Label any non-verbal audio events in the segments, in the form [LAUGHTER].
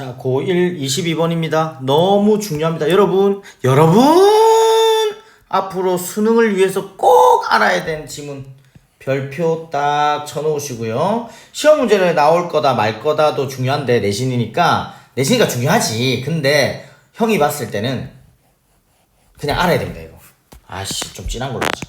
자, 고1 22번입니다. 너무 중요합니다. 여러분, 여러분! 앞으로 수능을 위해서 꼭 알아야 되는 지문. 별표 딱 쳐놓으시고요. 시험 문제를 나올 거다 말 거다도 중요한데 내신이니까 내신이가 중요하지. 근데 형이 봤을 때는 그냥 알아야 됩니다 이거. 아씨 좀 진한 걸로 하자.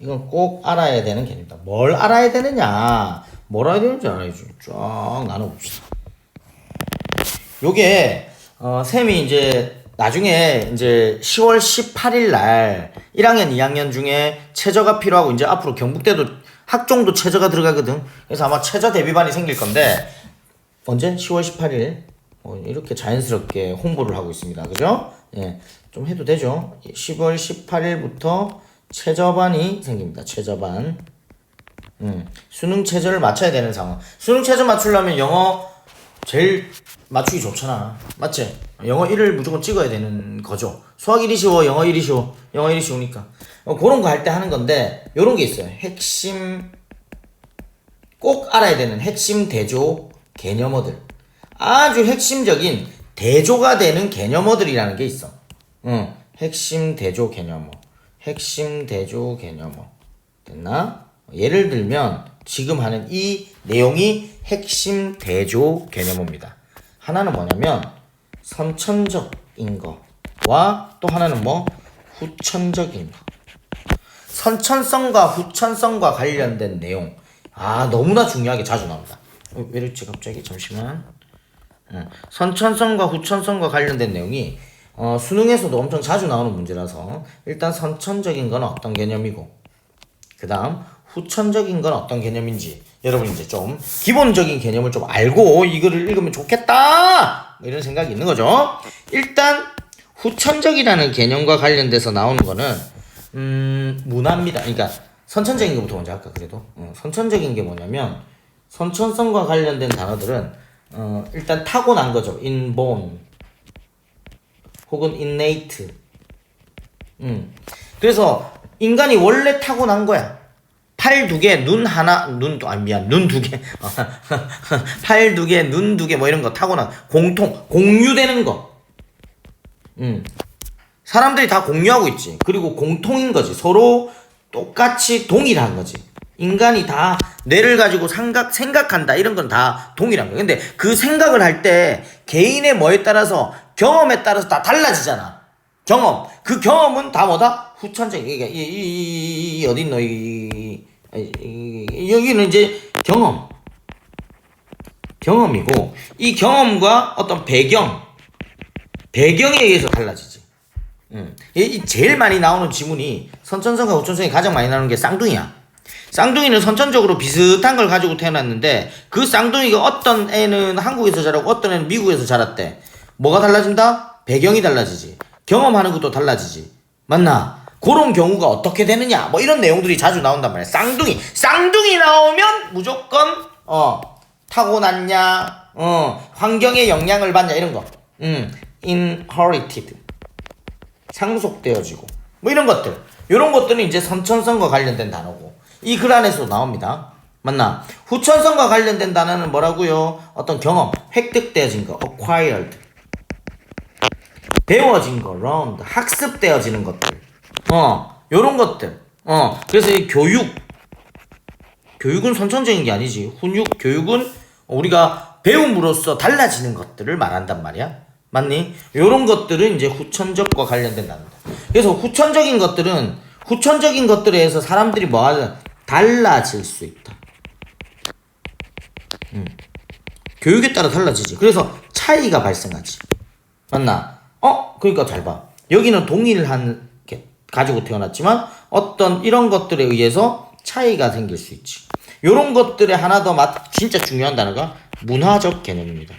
이건 꼭 알아야 되는 개념이다. 뭘 알아야 되느냐? 뭘 알아야 되는지 알아야지. 쫙 나눠봅시다. 요게 어 쌤이 이제 나중에 이제 10월 18일 날 1학년 2학년 중에 최저가 필요하고 이제 앞으로 경북대도 학종도 최저가 들어가거든. 그래서 아마 최저 대비반이 생길 건데 언제? 10월 18일 어, 이렇게 자연스럽게 홍보를 하고 있습니다. 그죠? 예. 좀 해도 되죠? 10월 18일부터 최저반이 생깁니다. 최저반. 음. 수능 최저를 맞춰야 되는 상황. 수능 최저 맞추려면 영어 제일 맞추기 좋잖아. 맞지? 영어 1을 무조건 찍어야 되는 거죠. 수학 1이 쉬워, 영어 1이 쉬워. 영어 1이 쉬우니까. 어, 그런 거 할 때 하는 건데, 요런 게 있어요. 핵심, 꼭 알아야 되는 핵심 대조 개념어들. 아주 핵심적인 대조가 되는 개념어들이라는 게 있어. 응. 핵심 대조 개념어. 핵심 대조 개념어. 됐나? 예를 들면 지금 하는 이 내용이 핵심 대조 개념어입니다. 하나는 뭐냐면 선천적인 거와 또 하나는 뭐 후천적인 거. 선천성과 후천성과 관련된 내용. 아 너무나 중요하게 자주 나옵니다. 어, 왜 이렇지 갑자기 잠시만. 어, 선천성과 후천성과 관련된 내용이 어, 수능에서도 엄청 자주 나오는 문제라서 일단 선천적인 건 어떤 개념이고 그 다음 후천적인 건 어떤 개념인지 여러분 이제 좀 기본적인 개념을 좀 알고 이거를 읽으면 좋겠다! 뭐 이런 생각이 있는 거죠. 일단 후천적이라는 개념과 관련돼서 나오는 거는 음 문화입니다. 그러니까 선천적인 것부터 먼저 할까 그래도? 어, 선천적인 게 뭐냐면 선천성과 관련된 단어들은 어, 일단 타고난 거죠. inborn 혹은 innate. 음. 그래서 인간이 원래 타고난 거야. 팔 두 개, 눈 하나, 눈, 아, 미안, 눈 두 개. [LAUGHS] 팔 두 개, 눈 두 개, 뭐 이런 거 타고난, 공통, 공유되는 거. 음. 사람들이 다 공유하고 있지. 그리고 공통인 거지. 서로 똑같이 동일한 거지. 인간이 다 뇌를 가지고 생각, 생각한다. 이런 건 다 동일한 거야. 근데 그 생각을 할 때 개인의 뭐에 따라서 경험에 따라서 다 달라지잖아. 경험. 그 경험은 다 뭐다? 후천적. 이게, 이, 이, 이, 이, 어딨노? 이, 이, 이, 이, 여기는 이제 경험. 경험이고, 이 경험과 어떤 배경, 배경에 의해서 달라지지. 음. 이- 이 제일 많이 나오는 지문이 선천성과 후천성이 가장 많이 나오는 게 쌍둥이야. 쌍둥이는 선천적으로 비슷한 걸 가지고 태어났는데 그 쌍둥이가 어떤 애는 한국에서 자라고 어떤 애는 미국에서 자랐대. 뭐가 달라진다? 배경이 달라지지. 경험하는 것도 달라지지. 맞나? 그런 경우가 어떻게 되느냐? 뭐 이런 내용들이 자주 나온단 말이야. 쌍둥이. 쌍둥이 나오면 무조건 어 타고났냐? 어 환경의 영향을 받냐 이런 거. 음 inherited. 상속되어지고 뭐 이런 것들 이런 것들은 이제 선천성과 관련된 단어고 이 글 안에서도 나옵니다 맞나 후천성과 관련된 단어는 뭐라고요 어떤 경험 획득되어진 거 acquired 배워진 거 learned 학습되어지는 것들. 어 요런 것들. 어 그래서 이 교육. 교육은 선천적인 게 아니지. 훈육 교육은 우리가 배움으로써 달라지는 것들을 말한단 말이야. 맞니? 요런 것들은 이제 후천적과 관련된 단어다. 그래서 후천적인 것들은 후천적인 것들에 의해서 사람들이 뭐 하든 달라질 수 있다. 음. 교육에 따라 달라지지. 그래서 차이가 발생하지. 맞나? 어? 그러니까 잘 봐. 여기는 동일한 게 가지고 태어났지만 어떤 이런 것들에 의해서 차이가 생길 수 있지. 요런 것들에 하나 더 맞, 진짜 중요한 단어가 문화적 개념입니다.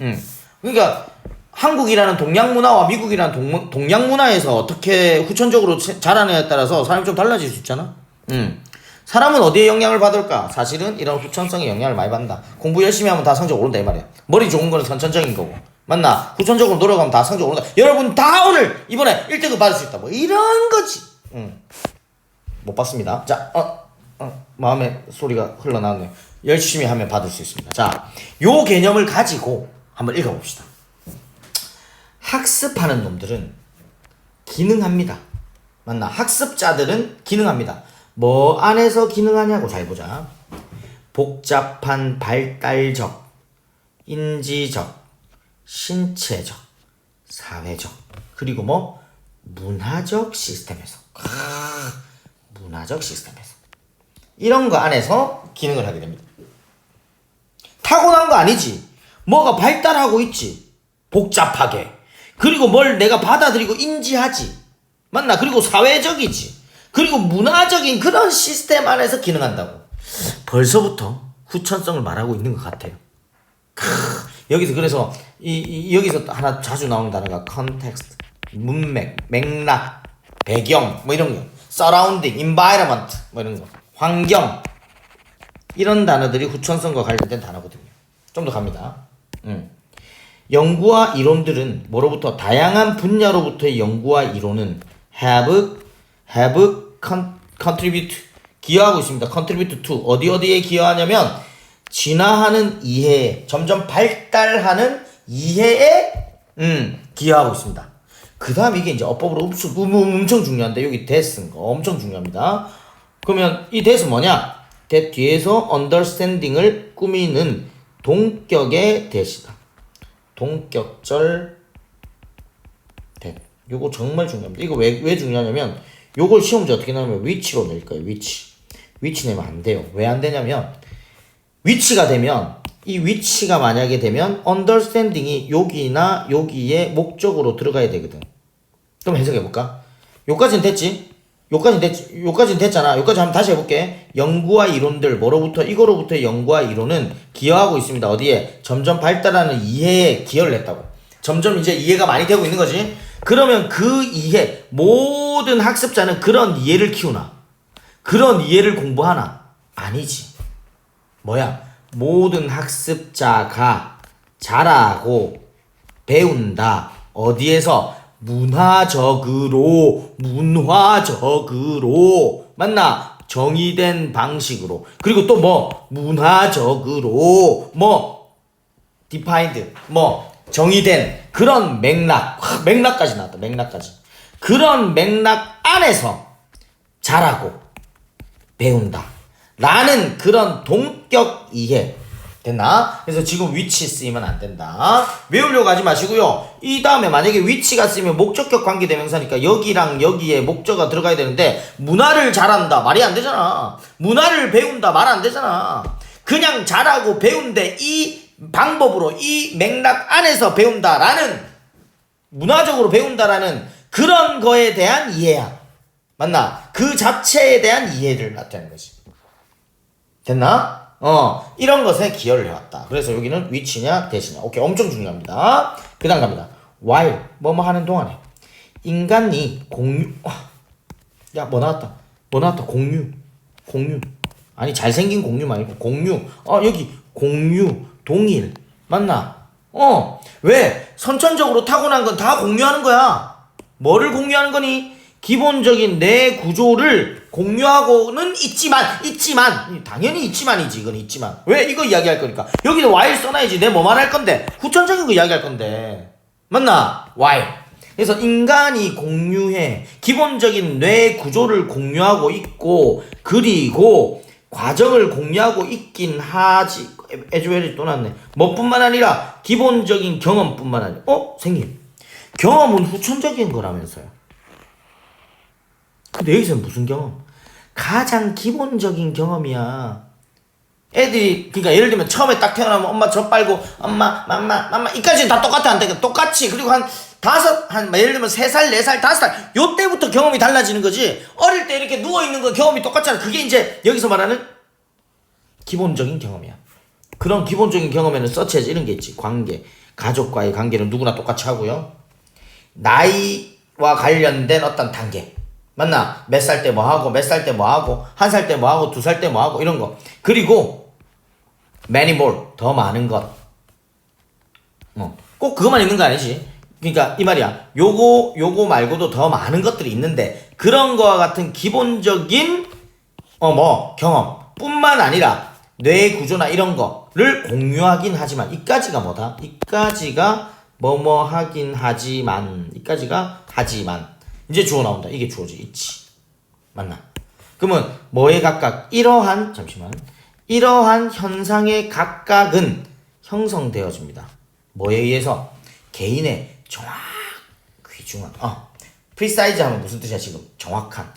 음. 그러니까 한국이라는 동양 문화와 미국이라는 동, 동양 문화에서 어떻게 후천적으로 자- 자라느냐에 따라서 사람이 좀 달라질 수 있잖아. 음. 사람은 어디에 영향을 받을까? 사실은 이런 후천성에 영향을 많이 받는다. 공부 열심히 하면 다 성적 오른다 이 말이야. 머리 좋은 거는 선천적인 거고. 맞나? 후천적으로 노력하면 다 성적 오른다. 여러분 다 오늘 이번에 1등급 받을 수 있다. 뭐 이런 거지. 음. 못 봤습니다. 자, 어, 어, 마음의 소리가 흘러나왔네요. 열심히 하면 받을 수 있습니다. 자, 요 개념을 가지고 한번 읽어봅시다. 학습하는 놈들은 기능합니다. 맞나? 학습자들은 기능합니다. 뭐 안에서 기능하냐고 잘 보자. 복잡한 발달적, 인지적, 신체적, 사회적, 그리고 뭐 문화적 시스템에서. 크, 문화적 시스템에서. 이런 거 안에서 기능을 하게 됩니다. 타고난 거 아니지. 뭐가 발달하고 있지. 복잡하게. 그리고 뭘 내가 받아들이고 인지하지. 맞나? 그리고 사회적이지. 그리고 문화적인 그런 시스템 안에서 기능한다고. 벌써부터 후천성을 말하고 있는 것 같아요. 크, 여기서 그래서 이, 이- 여기서 또 하나 자주 나오는 단어가 context, 문맥, 맥락, 배경 뭐 이런 거, surrounding, environment 뭐 이런 거, 환경 이런 단어들이 후천성과 관련된 단어거든요. 좀 더 갑니다. 음. 연구와 이론들은 뭐로부터 다양한 분야로부터의 연구와 이론은 have have con, contribute 기여하고 있습니다. contribute to 어디 어디에 기여하냐면 진화하는 이해, 점점 발달하는 이해에 음, 기여하고 있습니다. 그 다음 이게 이제 어법으로 엄청, 음, 음, 엄청 중요한데 여기 대쓴 거 엄청 중요합니다. 그러면 이 대는 뭐냐? 대 뒤에서 understanding을 꾸미는 동격의 대시다. 동격절 대. 요거 정말 중요합니다. 이거 왜, 왜 중요하냐면 요걸 시험 문제 어떻게 나오면 위치로 낼 거예요. 위치. 위치 내면 안 돼요. 왜 안 되냐면 위치가 되면 이 위치가 만약에 되면 understanding이 여기나 여기에 목적으로 들어가야 되거든. 그럼 해석해 볼까? 요까지는 됐지? 요까지는 됐지? 요까지는 됐잖아. 요까지 한번 다시 해볼게. 연구와 이론들 뭐로부터 이거로부터 연구와 이론은 기여하고 있습니다. 어디에? 점점 발달하는 이해에 기여를 했다고. 점점 이제 이해가 많이 되고 있는 거지. 그러면 그 이해 모든 학습자는 그런 이해를 키우나? 그런 이해를 공부하나? 아니지. 뭐야? 모든 학습자가 잘하고 배운다. 어디에서? 문화적으로, 문화적으로. 맞나? 정의된 방식으로. 그리고 또 뭐? 문화적으로. 뭐? defined. 뭐? 정의된 그런 맥락. 와, 맥락까지 나왔다. 맥락까지. 그런 맥락 안에서 잘하고 배운다. 라는 그런 동격 이해. 됐나? 그래서 지금 위치 쓰이면 안 된다. 외우려고 하지 마시고요. 이 다음에 만약에 위치가 쓰이면 목적격 관계대명사니까 여기랑 여기에 목적어가 들어가야 되는데 문화를 잘한다. 말이 안 되잖아. 문화를 배운다. 말 안 되잖아. 그냥 잘하고 배운데 이 방법으로 이 맥락 안에서 배운다라는 문화적으로 배운다라는 그런 거에 대한 이해야. 맞나? 그 자체에 대한 이해를 나타내는 거지. 됐나? 어, 이런 것에 기여를 해왔다. 그래서 여기는 위치냐, 대시냐. 오케이, 엄청 중요합니다. 그 다음 갑니다. while, 뭐뭐 하는 동안에. 인간이 공유, 아, 야, 뭐 나왔다. 뭐 나왔다. 공유. 공유. 아니, 잘생긴 공유 말고 공유. 어, 여기 공유, 동일. 맞나? 어, 왜? 선천적으로 타고난 건 다 공유하는 거야. 뭐를 공유하는 거니? 기본적인 내 구조를 공유하고는 있지만, 있지만, 당연히 있지만이지, 이건 있지만. 왜? 이거 이야기할 거니까. 여기도 while 써놔야지. 내뭐 말할 건데. 후천적인 거 이야기할 건데. 맞나? while. 그래서 인간이 공유해. 기본적인 뇌 구조를 공유하고 있고, 그리고 과정을 공유하고 있긴 하지. 에즈웰이 또 났네. 뭐뿐만 아니라 기본적인 경험뿐만 아니라, 어? 생님. 경험은 후천적인 거라면서요. 근데 여기서는 무슨 경험? 가장 기본적인 경험이야. 애들이 그러니까 예를 들면 처음에 딱 태어나면 엄마 젖 빨고 엄마 맘마 맘마 이까지는 다 똑같아 안 되겠다 똑같이. 그리고 한 다섯 한뭐 예를 들면 세 살 네 살 다섯 살. 요때부터 경험이 달라지는 거지. 어릴 때 이렇게 누워 있는 거 경험이 똑같잖아. 그게 이제 여기서 말하는 기본적인 경험이야. 그런 기본적인 경험에는 서치해서 이런 게 있지. 관계. 가족과의 관계는 누구나 똑같이 하고요. 나이와 관련된 어떤 단계 맞나? 몇 살 때 뭐 하고, 몇 살 때 뭐 하고, 한 살 때 뭐 하고, 두 살 때 뭐 하고, 이런 거. 그리고, many more, 더 많은 것. 어, 꼭 그것만 있는 거 아니지. 그러니까, 이 말이야. 요거, 요거 말고도 더 많은 것들이 있는데, 그런 거와 같은 기본적인, 어, 뭐, 경험. 뿐만 아니라, 뇌 구조나 이런 거, 뭐뭐를 공유하긴 하지만 이까지가 뭐다? 이까지가 뭐뭐 하긴 하지만 이까지가 하지만 이제 주어 나온다. 이게 주어지 있지. 맞나? 그러면 뭐에 각각 이러한 잠시만 이러한 현상의 각각은 형성되어집니다. 뭐에 의해서 개인의 정확 귀중한 어 프리사이즈 하면 무슨 뜻이야 지금 정확한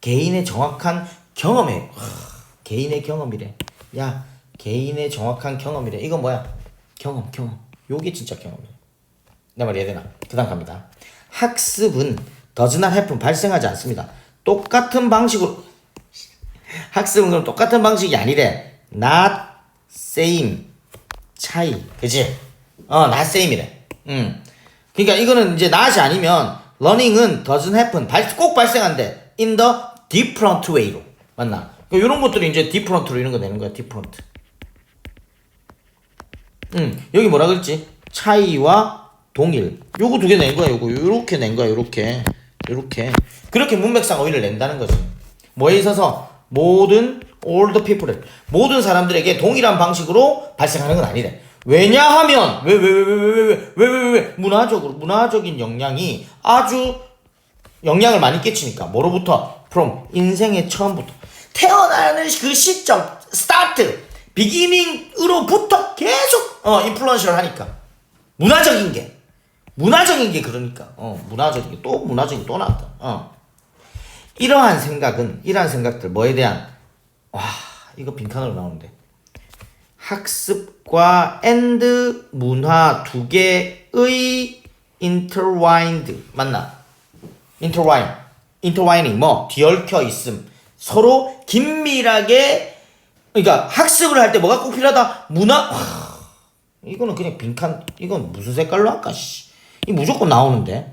개인의 정확한 경험에 하, 개인의 경험이래. 야 개인의 정확한 경험이래. 이건 뭐야? 경험 경험. 요게 진짜 경험이야. 내 말이 해야 되나? 그 다음 갑니다. 학습은 does happen 발생하지 않습니다. 똑같은 방식으로 학습은 그럼 똑같은 방식이 아니래. not same 차이. 그지? 어, not same이래. 음. 그러니까 이거는 이제 not이 아니면 learning은 doesn't happen 발, 꼭 발생한대. in the different way로. 맞나? 이런 것들이 이제 different로 이런 거 되는 거야. different. 음, 여기 뭐라 그랬지? 차이와 동일. 요거 두 개 낸 거야, 요거. 요렇게 낸 거야, 요렇게. 요렇게. 그렇게 문맥상 어휘를 낸다는 거지. 뭐에 있어서 모든 all the people 모든 사람들에게 동일한 방식으로 발생하는 건 아니래. 왜냐하면 왜왜 왜 왜 왜 왜 왜 문화적으로 문화적인 영향이 아주 영향을 많이 끼치니까 뭐로부터 from 인생의 처음부터 태어나는 그 시점 스타트 비기닝으로부터 계속 어 인플루언서를 하니까 문화적인 게 문화적인 게 그러니까. 어 문화적인 게 또 문화적인 게또 나왔다. 어. 이러한 생각은 이러한 생각들 뭐에 대한? 와 이거 빈칸으로 나오는데. 학습과 and 문화 두 개의 intertwined 맞나? intertwine, intertwining. 뭐 뒤얽혀 있음. 서로 긴밀하게 그러니까 학습을 할 때 뭐가 꼭 필요하다? 문화? 와, 이거는 그냥 빈칸 이건 무슨 색깔로 할까 씨. 이 무조건 나오는데?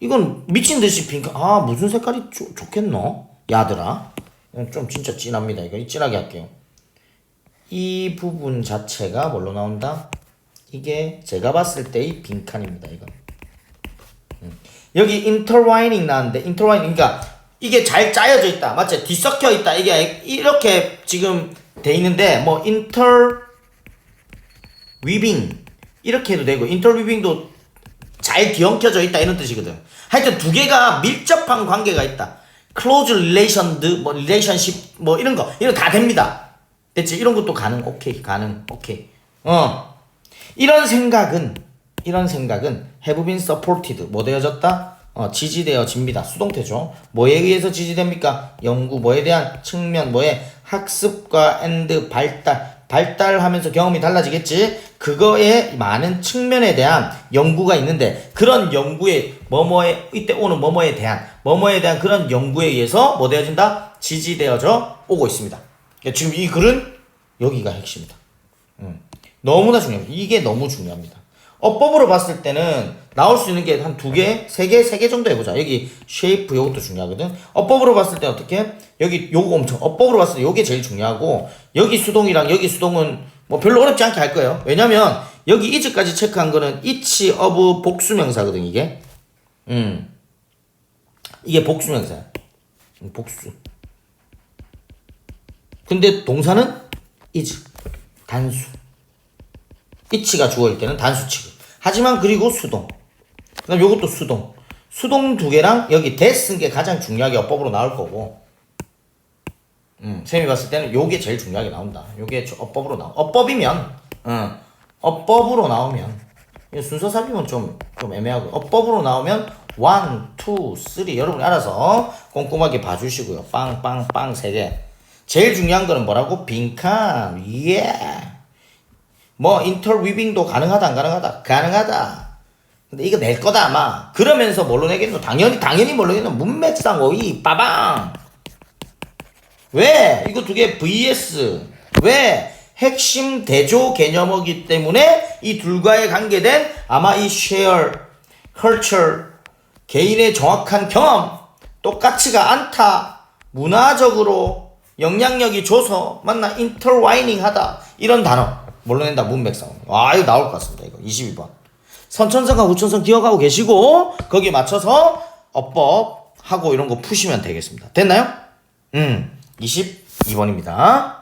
이건 미친 듯이 빈칸 아 무슨 색깔이 좋 좋겠노? 야들아. 어, 좀 진짜 진합니다. 이거 진하게 할게요. 이 부분 자체가 뭘로 나온다? 이게 제가 봤을 때의 빈칸입니다 이건. 음. 여기 intertwining 나왔는데 intertwining 그러니까 이게 잘 짜여져 있다. 맞지? 뒤섞여 있다. 이게 이렇게 지금 돼 있는데 뭐 inter weaving 이렇게 해도 되고 interweaving도 잘 뒤엉켜져 있다 이런 뜻이거든. 하여튼 두 개가 밀접한 관계가 있다. close relation, 뭐 relationship 뭐 이런 거 이런 거다 됩니다. 됐지? 이런 것도 가능. 오케이 가능. 오케이. 어 이런 생각은 이런 생각은 have been supported 뭐 되어졌다? 어 지지되어집니다. 수동태죠. 뭐에 의해서 지지됩니까? 연구 뭐에 대한 측면 뭐에 학습과 and 발달 발달하면서 경험이 달라지겠지. 그거에 많은 측면에 대한 연구가 있는데 그런 연구에 뭐뭐에 이때 오는 뭐뭐에 대한 뭐뭐에 대한 그런 연구에 의해서 뭐 되어진다? 지지되어져 오고 있습니다. 그러니까 지금 이 글은 여기가 핵심이다. 음. 너무나 중요합니다. 이게 너무 중요합니다. 어법으로 봤을 때는 나올 수 있는 게 한 두 개, 세 개, 세 개 정도 해보자. 여기 쉐이프 요것도 중요하거든. 어법으로 봤을 때 어떻게? 여기 요거 엄청 어법으로 봤을 때 요게 제일 중요하고 여기 수동이랑 여기 수동은 뭐 별로 어렵지 않게 할 거예요. 왜냐면 여기 이즈까지 체크한 거는 each of 복수명사거든 이게. 음. 이게 복수명사야. 음, 복수. 근데 동사는 is 단수. 이치가 주어일 때는 단수 취급. 하지만 그리고 수동. 그다음 요것도 수동. 수동 두 개랑 여기 대 쓴 게 가장 중요하게 어법으로 나올 거고. 음, 쌤이 봤을 때는 요게 제일 중요하게 나온다. 요게 저 어법으로 나오. 어법이면, 응, 어법으로 나오면 순서 살피면 좀, 좀 애매하고 어법으로 나오면 원, 투, 쓰리 여러분이 알아서 꼼꼼하게 봐주시고요. 빵, 빵, 빵 세 개. 제일 중요한 거는 뭐라고? 빈칸. 예. 뭐 인터위빙도 가능하다 안 가능하다 가능하다 근데 이거 낼 거다 아마. 그러면서 뭘로 내겠노 당연히 당연히 뭘로 내겠노 문맥상 어휘 빠방! 왜? 이거 두 개 vs 왜? 핵심 대조 개념이기 때문에 이 둘과의 관계된 아마 이 share culture 개인의 정확한 경험 똑같지가 않다. 문화적으로 영향력이 줘서 맞나 intertwining 하다. 이런 단어. 뭘로 낸다 문맥상. 와 이거 나올 것 같습니다 이거. 22번 선천성과 후천성 기억하고 계시고 거기에 맞춰서 어법 하고 이런 거 푸시면 되겠습니다 됐나요? 음 22번입니다